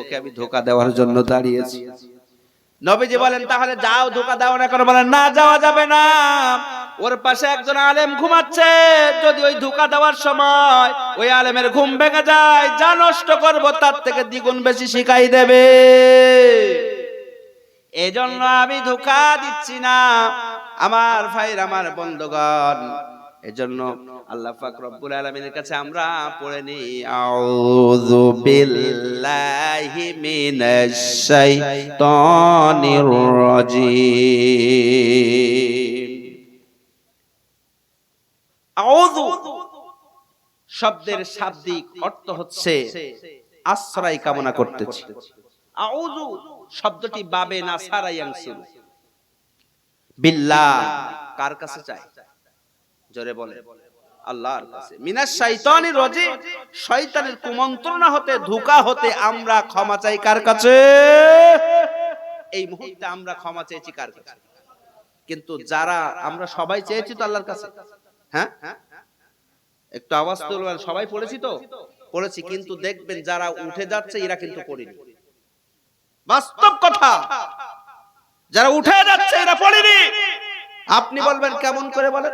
ওকে আমি ধোকা দেওয়ার জন্য দাঁড়িয়েছি। নবীজি বলেন তাহলে যাও ধোকা দাও না করে। বলেন না যাওয়া যাবে না। ওর পাশে একজন আলেম ঘুমাচ্ছে। যদি ওই ধোকা দেওয়ার সময় ওই আলেমের ঘুম ভেঙে যায় যা নষ্ট করব তার থেকে দ্বিগুণ বেশি শিখাই দেবে। এজন্য আমি ধোকা দিচ্ছি না। আমার ভাইর আমার বন্ধুগণ এজন্য আল্লাহ পাক রব্বুল আলামিনের কাছে আমরা পড়ে নিই আউযু বিল্লাহি মিনাশ শাইতানির রাজিম আউযু শব্দের শাব্দিক অর্থ হচ্ছে আশ্রয় কামনা করতেছি। আউযু শব্দটি বাবে না সারায়াংসুর বিল্লাহ কার কাছে চাই? জোরে বলে আল্লাহর কাছে। মিনাশ শাইতানির রাজিম। শয়তানের কুমন্ত্রণা হতে ধোঁকা হতে আমরা ক্ষমা চাই কার কাছে? এই মুহূর্তে আমরা ক্ষমা চেয়েছি কার কাছে? কিন্তু যারা আমরা সবাই চেয়েছি তো আল্লাহর কাছে। হ্যাঁ? একটু আওয়াজ তুলবেন। সবাই পড়েছি তো? পড়েছি কিন্তু দেখবেন যারা উঠে যাচ্ছে এরা কিন্তু পড়েনি। বাস্তব কথা। যারা উঠে যাচ্ছে এরা পড়েনি। আপনি বলবেন কেমন করে বলেন?